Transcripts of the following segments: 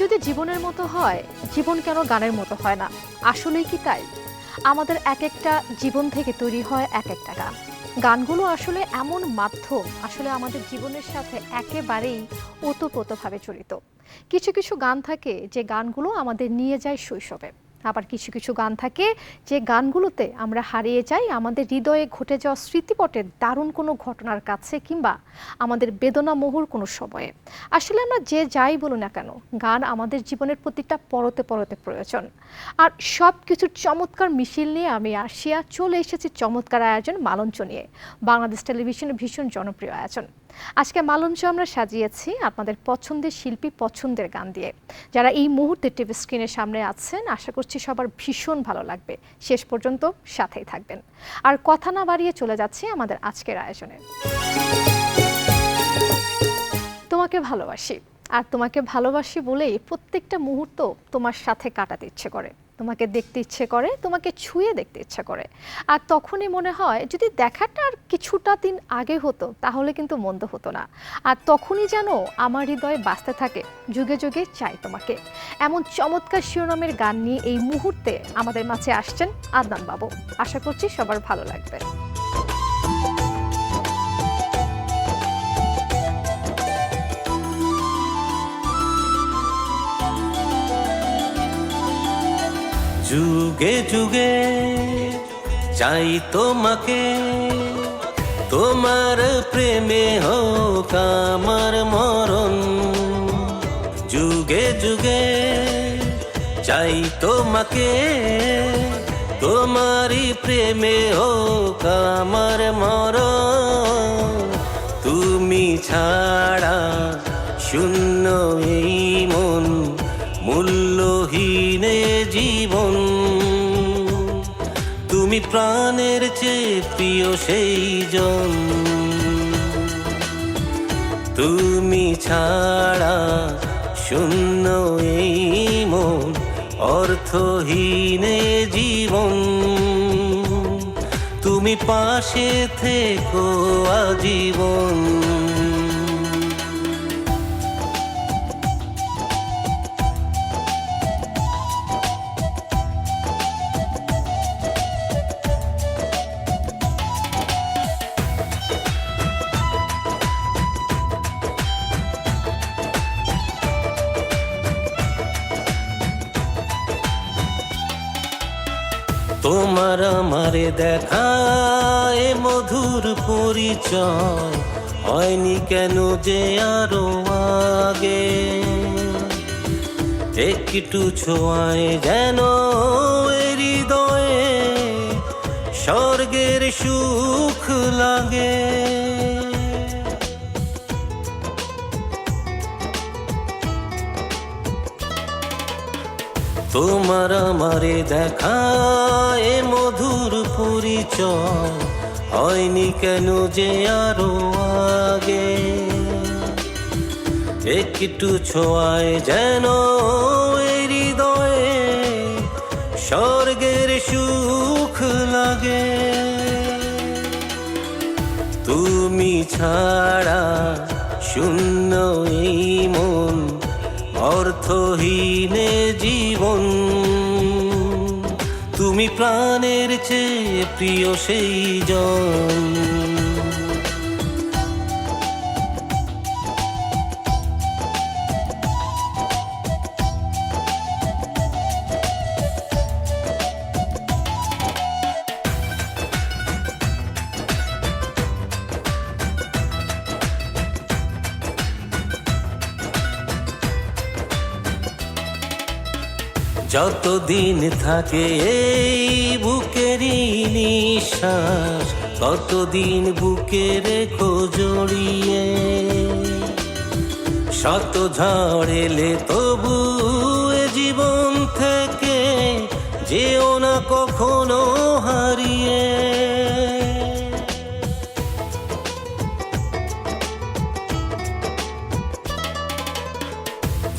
যদি জীবনের মতো হয়, জীবন কেন গানের মতো হয় না? আসলেই কি তাই? আমাদের এক একটা জীবন থেকে তৈরি হয় এক একটা গান। গানগুলো আসলে এমন মাধ্যম, আসলে আমাদের জীবনের সাথে একেবারেই ওতপ্রোতভাবে জড়িত। কিছু কিছু গান থাকে যে গানগুলো আমাদের নিয়ে যায় শৈশবে। আবার কিছু কিছু গান থাকে যে গানগুলোতে আমরা হারিয়ে যাই, আমাদের হৃদয়ে ঘটে যাওয়া স্মৃতিপটের দারুণ কোনো ঘটনার কাছে কিংবা আমাদের বেদনামোহর কোনো সময়ে। আসলে আমরা যে যাই বলো না কেন, গান আমাদের জীবনের প্রতিটা পরতে পরতে প্রয়োজন। আর সব কিছুর চমৎকার মিছিল নিয়ে আমি আসিয়া চলে এসেছি চমৎকার আয়োজন মালঞ্চ নিয়ে। বাংলাদেশ টেলিভিশনের ভীষণ জনপ্রিয় আয়োজন। আজকে মালঞ্চ আমরা সাজিয়েছি আপনাদের পছন্দের শিল্পী পছন্দের গান দিয়ে। যারা এই মুহূর্তে টিভি স্ক্রিনের সামনে আছেন, আশা করছি সবার ভীষণ ভালো লাগবে। শেষ পর্যন্ত সাথেই থাকবেন। আর কথা না বাড়িয়ে চলে যাচ্ছি আমাদের আজকের আয়োজনে। তোমাকে ভালোবাসি। আর তোমাকে ভালোবাসি বলেই প্রত্যেকটা মুহূর্ত তোমার সাথে কাটাতে ইচ্ছে করে। তোমাকে দেখতে ইচ্ছে করে, তোমাকে ছুঁয়ে দেখতে ইচ্ছা করে। আর তখনই মনে হয় যদি দেখাটা আর কিছুটা দিন আগে হতো, তাহলে কিন্তু মন্দ হতো না। আর তখনই যেন আমার হৃদয় বাঁচতে থাকে, যুগে যুগে চাই তোমাকে। এমন চমৎকার শিরোনামের গান নিয়ে এই মুহূর্তে আমাদের মাঝে আসছেন আদনান বাবু আশা করছি সবার ভালো লাগবে। যুগে যুগে চাই তোমাকে। তোমার প্রেমে হোক আমার মরণ। যুগে যুগে চাই তোমাকে। তোমারই প্রেমে হোক আমার মরণ। তুমি ছাড়া শূন্য এই মন মূল্যহীনে জীবন। তুমি প্রাণের চেয়ে প্রিয় সেই জন তুমি ছাড়া শূন্য এই মন, অর্থহীনে জীবন। তুমি পাশে থেকো আজীবন। আমারে দেখা, এ মধুর পরিচয় হয়নি কেন যে আরও আগে। একটু ছোঁয়ায় যেন হৃদয়ে স্বর্গের সুখ লাগে। তোমার আমারে দেখা, এ মধুর পরিচয়। হয়নি কেন যে আরও আগে। একটু ছোঁয়ায় যেন হৃদয়ে স্বর্গের সুখ লাগে। তুমি ছাড়া শূন্য এই মন অর্থহীনে জীবন। তুমি প্রাণের চেয়ে প্রিয় সেই জন যতদিন থাকে এই বুকেরই নিঃশ্বাস, ততদিন বুকে রেখো জড়িয়ে। শত ঝড় এলে তবু জীবন থেকে যেও না কখনো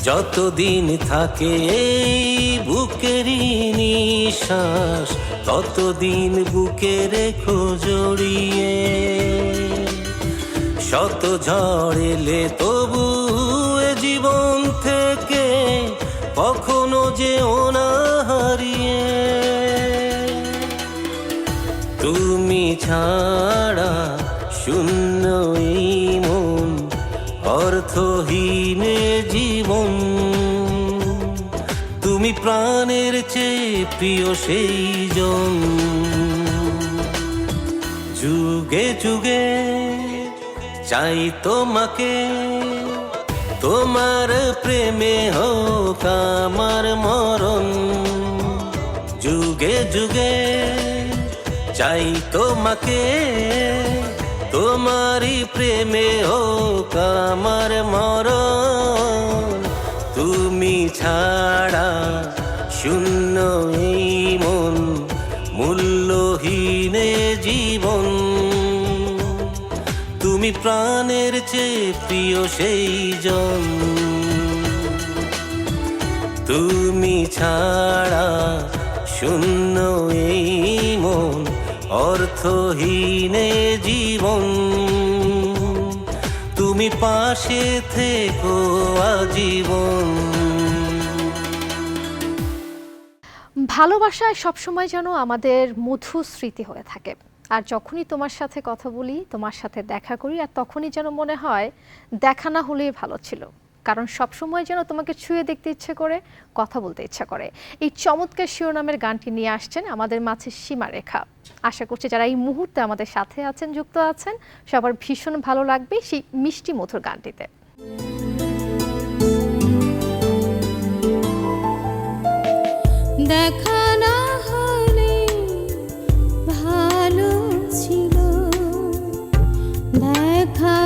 যতদিন থাকে এই বুকেরই নিঃশ্বাস, ততদিন বুকে রেখো শত ঝড় এলে তবু জীবন থেকে কখনো যে ওনা হারিয়ে। তুমি ছাড়া শূন্য মন, অর্থহীন জীবন। তুমি প্রাণের চেয়ে প্রিয় সেই জন যুগে যুগে চাই তোমাকে, তোমার প্রেমে হোক আমার মরণ। যুগে যুগে চাই তোমাকে, তোমারই প্রেমে হোক আমার মরণ। তুমি ছাড়া শূন্য এই মন, মূল্যহীন জীবন। তুমি প্রাণের চেয়ে প্রিয় সেই জন তুমি ছাড়া শূন্য এই মন, অর্থহীন জীবন। তুমি পাশে থেকো আজীবন। ভালোবাসায় সবসময় যেন আমাদের মধু স্মৃতি হয়ে থাকে। আর যখনই তোমার সাথে কথা বলি, তোমার সাথে দেখা করি, আর তখনই যেন মনে হয় দেখা না হলেই ভালো ছিল। কারণ সবসময় যেন তোমাকে ছুঁয়ে দেখতে ইচ্ছে করে, কথা বলতে ইচ্ছা করে। এই চমৎকার শিরোনামের গানটি নিয়ে আসছেন আমাদের মাঝে সীমারেখা। আশা করছি যারা এই মুহূর্তে আমাদের সাথে আছেন, যুক্ত আছেন, সবার ভীষণ ভালো লাগবে সেই মিষ্টি মধুর গানটিতে। হলে ভালো ছিল। দেখা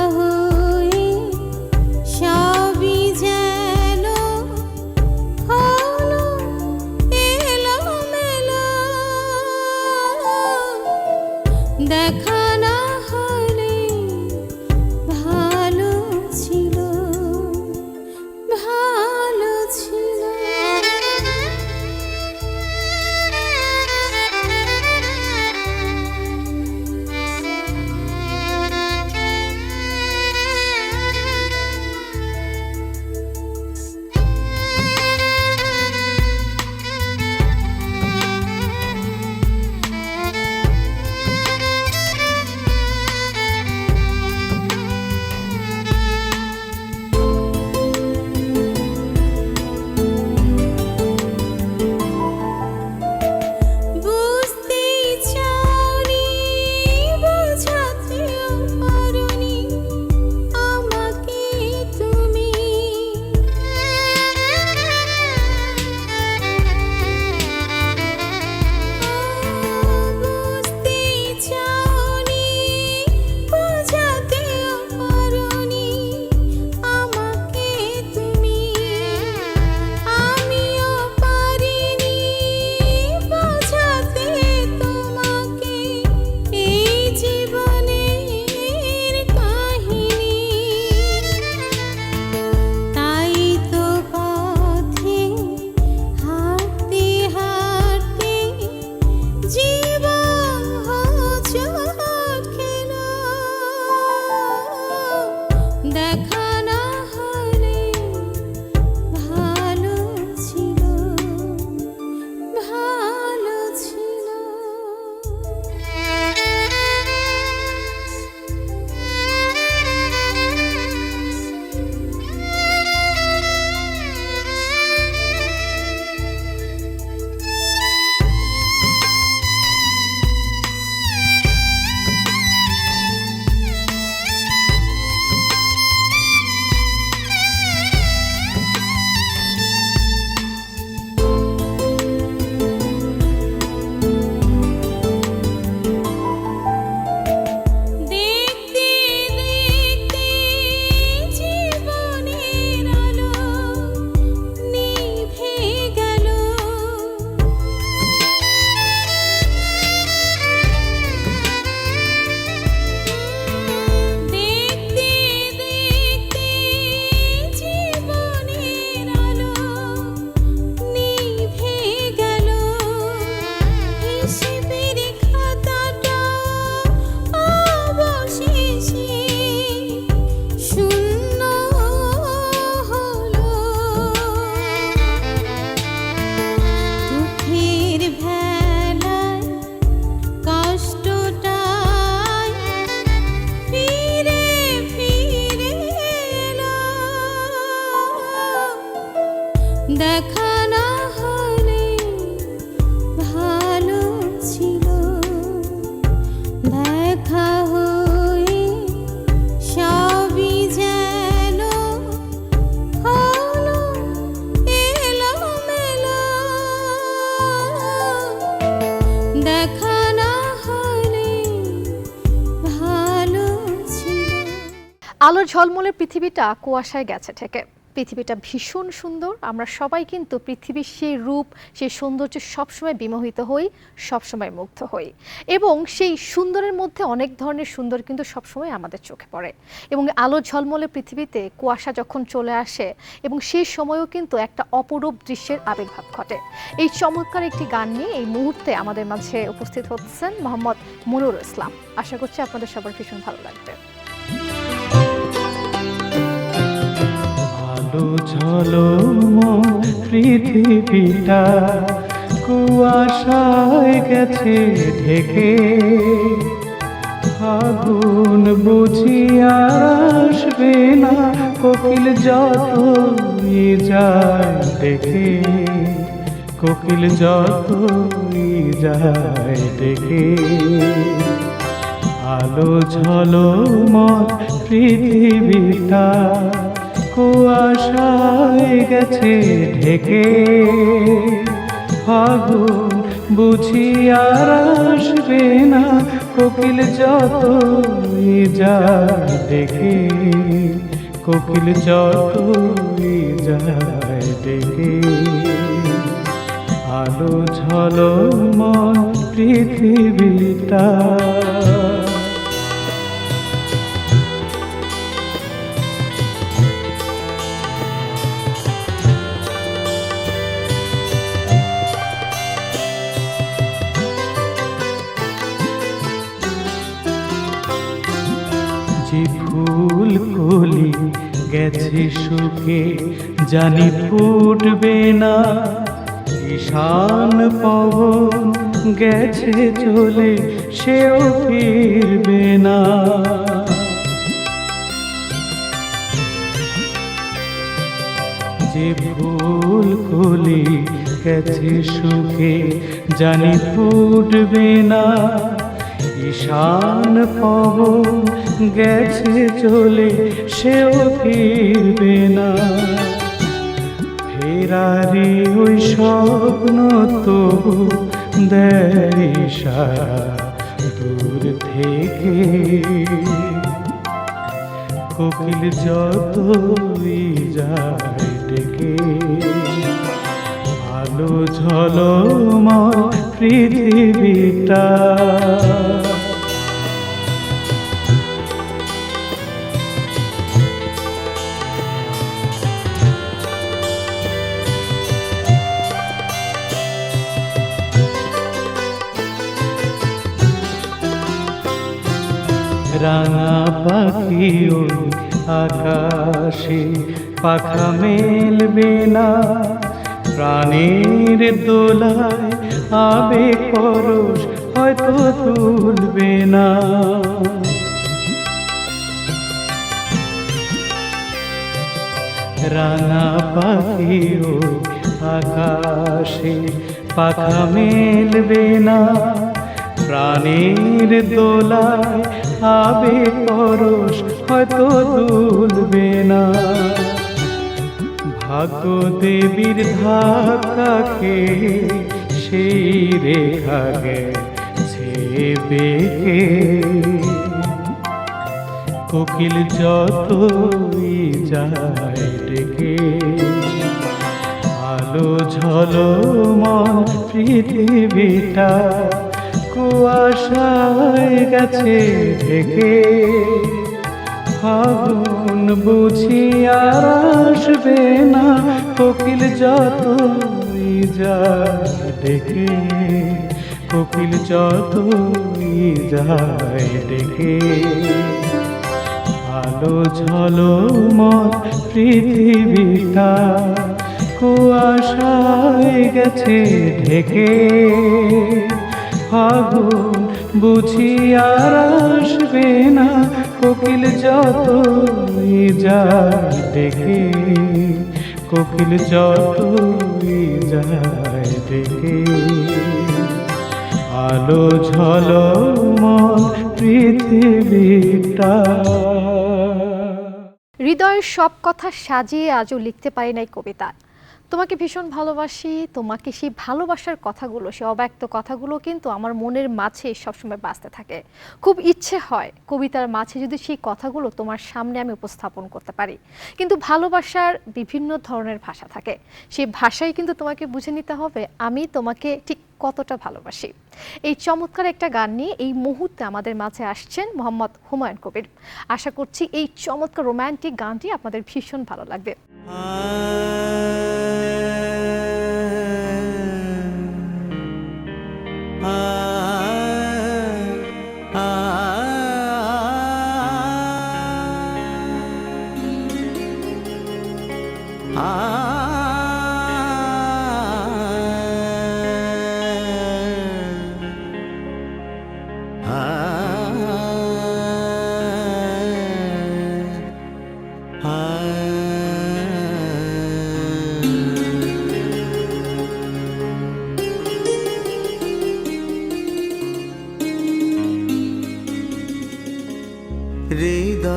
পৃথিবীটা কুয়াশায় গেছে থেকে। পৃথিবীটা ভীষণ সুন্দর। আমরা সবাই কিন্তু পৃথিবীর সেই রূপ, সেই সৌন্দর্য সবসময় বিমোহিত হই, সবসময় মুগ্ধ হই। এবং সেই সুন্দরের মধ্যে অনেক ধরনের সুন্দর কিন্তু সবসময় আমাদের চোখে পড়ে। এবং আলো ঝলমলে পৃথিবীতে কুয়াশা যখন চলে আসে, এবং সেই সময়ও কিন্তু একটা অপরূপ দৃশ্যের আবির্ভাব ঘটে। এই চমৎকার একটি গান নিয়ে এই মুহূর্তে আমাদের মাঝে উপস্থিত হচ্ছেন মোহাম্মদ মনুর ইসলাম। আশা করছি আপনাদের সবার ভীষণ ভালো লাগবে। আলো ঝলম পৃথিবীটা, কুয়াশায় গেছে ঢেকে। আগুন বুঝি আর আসবে না, কোকিল যত যায় দেখে। কোকিল যত যায় দেখে। আলো ঝলমল পৃথিবীটা কুয়াশায় গেছে ঢেকে। ফাগুন বুঝি আর আসবে না, কোকিল যত যায় দেখে কোকিল যত যায় দেখে আলো ঝলমল পৃথিবীটা। গেছে শুকে জানি ফুটবে না। ঈশান পবন গেছে চলে, সেও ফিরবে না। যে ফুল কলি গেছে সুখে, জানি ফুটবে না। ঈশান পবন গেছে চলে, সেও ফিরবে না। ফেরারি ওই স্বপ্ন তো ইশারা দূর থেকে। কোকিল যতই যায় ডেকে, আলো ঝলমল পৃথিবীটা। রাঙা পাখি ওই আকাশে, পাখা মেলবে না। প্রাণের দোলায় আবে পরশ হয়তো তুলবে না। রাঙা পাখি ওই আকাশে, পাখা মেলবে না। প্রাণের দোলায় আবে পরশ হয়তো তুলবে না। ভাগ্য দেবীর ধাক্কাকে সেই রেখা গেছে কোকিল যতই যায় ডেকে, আলো ঝলমল পৃথিবীটা কুয়াশায় গেছে ঢেকে ফাগুন বুঝি আর আসবে না। কোকিল যতই যা ডেকে, কোকিল যতই যায় ডেকে। আলো ঝলমল পৃথিবীটা কুয়াশায় গেছে ঢেকে। ফাগুন বুঝি আর আসবে না, কোকিল যতই যায় ডেকে কোকিল যতই যায় ডেকে আলো ঝলমল পৃথিবীটা। হৃদয়ের সব কথা সাজিয়ে আজও লিখতে পারি নাই কবিতা। তোমাকে ভীষণ ভালোবাসি, তোমাকে সেই ভালোবাসার কথাগুলো, সেই অব্যক্ত কথাগুলো কিন্তু আমার মনের মাঝে সবসময় বাঁচতে থাকে। খুব ইচ্ছে হয় কবিতার মাঝে যদি সেই কথাগুলো তোমার সামনে আমি উপস্থাপন করতে পারি। কিন্তু ভালোবাসার বিভিন্ন ধরনের ভাষা থাকে। সেই ভাষাই কিন্তু তোমাকে বুঝে নিতে হবে, আমি তোমাকে ঠিক কতটা ভালোবাসি। এই চমৎকার একটা গান নিয়ে এই মুহূর্তে আমাদের মাঝে আসছেন মোহাম্মদ হুমায়ুন কবির। আশা করছি এই চমৎকার রোমান্টিক গানটি আপনাদের ভীষণ ভালো লাগবে। high.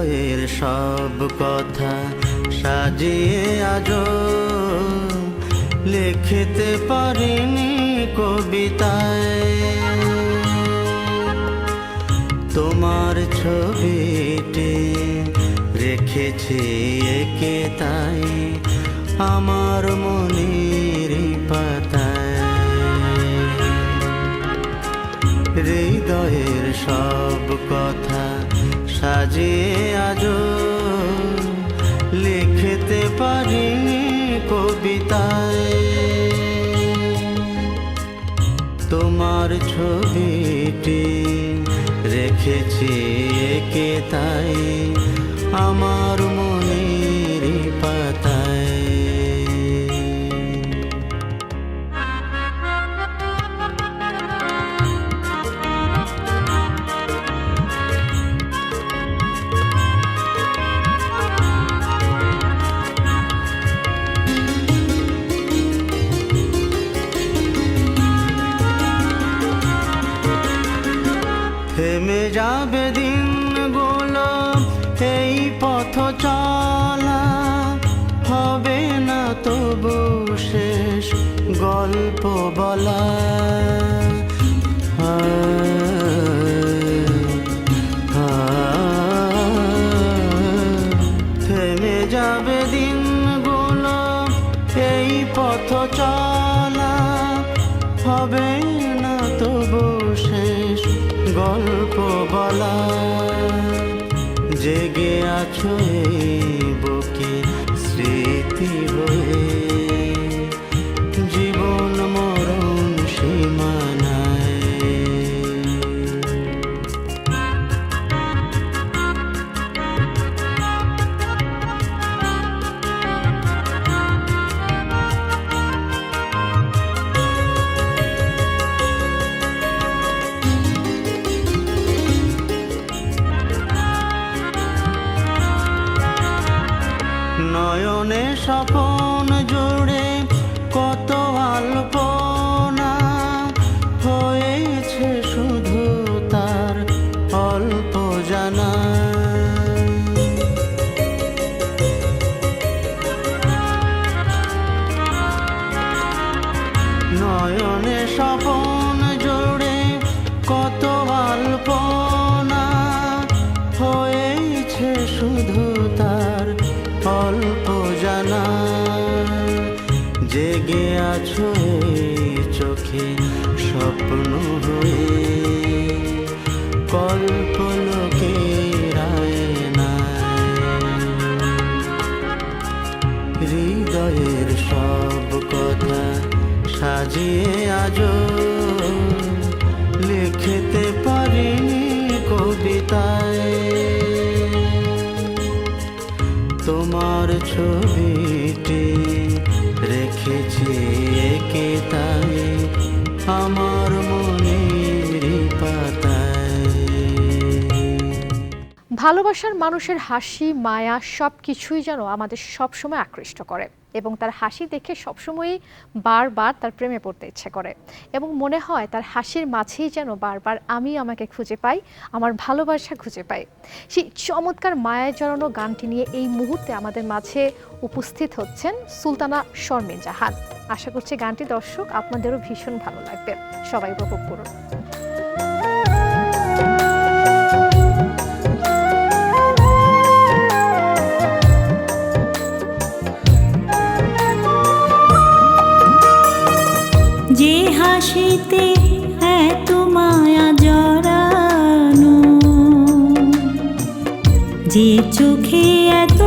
হৃদয়ের সব কথা সাজিয়ে আজ লিখতে পারিনি কবিতায়। তোমার ছবিটি রেখেছি একে তাই আমার মনের পাতায়। হৃদয়ের সব কথা সাজিয়ে আজ লিখতে পারি কবিতায়। তোমার ছবিটি রেখেছি একে তাই। আমার পথ চলা হবে না তবু শেষ গল্প বলা। জেগে আছো এই নয়নে স্বপন জুড়ে কত আলপনা সাজিয়ে আজ লিখতে পারিনি কবিতায়। তোমার ছবিটি রেখেছি একে তাই আমার ভালোবাসার মানুষের হাসি, মায়া সব কিছুই যেন আমাদের সবসময় আকৃষ্ট করে এবং তার হাসি দেখে সবসময়ই বারবার তার প্রেমে পড়তে ইচ্ছে করে এবং মনে হয় তার হাসির মাঝেই যেন বারবার আমি আমাকে খুঁজে পাই, আমার ভালোবাসা খুঁজে পাই। সেই চমৎকার মায়ায় জড়ানো গানটি নিয়ে এই মুহূর্তে আমাদের মাঝে উপস্থিত হচ্ছেন সুলতানা শর্মিন জাহান আশা করছি গানটি দর্শক আপনাদেরও ভীষণ ভালো লাগবে। সবাই উপভোগ করুন। হাসিতে এত মায়া জড়ানো যে চোখে এত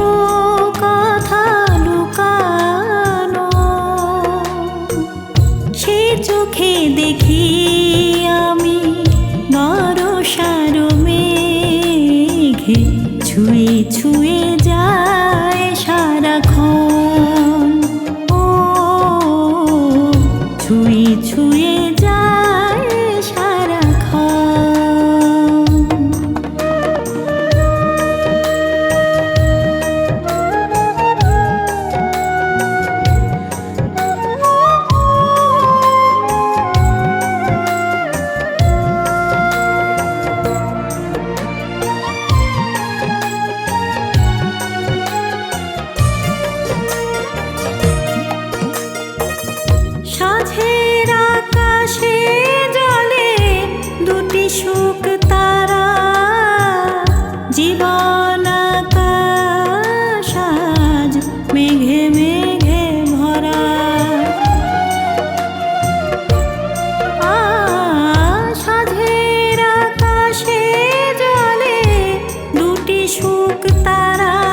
সুখ তারা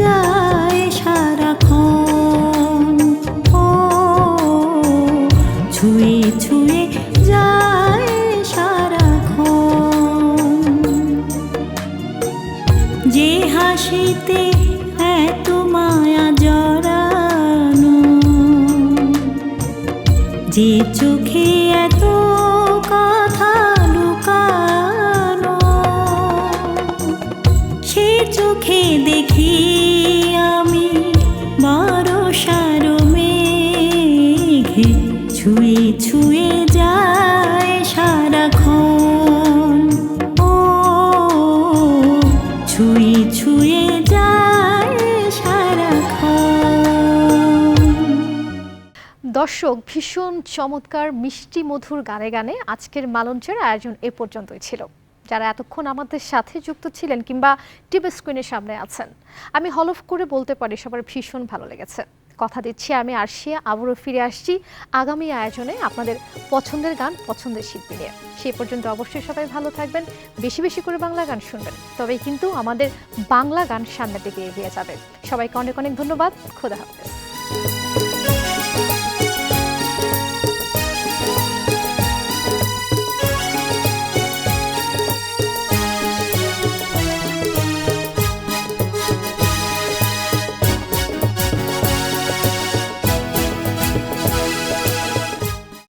যায় সারাক্ষণ। ও ছুঁয়ে ছুঁয়ে যায় সারাক্ষণ। যে হাসিতে এত মায়া জড়ানো যে চোখে দর্শক, ভীষণ চমৎকার, মিষ্টি, মধুর গানে গানে আজকের মালঞ্চের আয়োজন এ পর্যন্তই ছিল। যারা এতক্ষণ আমাদের সাথে যুক্ত ছিলেন কিংবা টিভি স্ক্রিনের সামনে আছেন, আমি হলফ করে বলতে পারি সবার ভীষণ ভালো লেগেছে। কথা দিচ্ছি আমি আরশিয়া, আবারও ফিরে আসছি আগামী আয়োজনে আপনাদের পছন্দের গান, পছন্দের শিল্পী নিয়ে। সেই পর্যন্ত অবশ্যই সবাই ভালো থাকবেন, বেশি বেশি করে বাংলা গান শুনবেন। তবেই কিন্তু আমাদের বাংলা গান সামনের দিকে এগিয়ে যাবে। সবাইকে অনেক অনেক ধন্যবাদ। খোদা হাফেজ।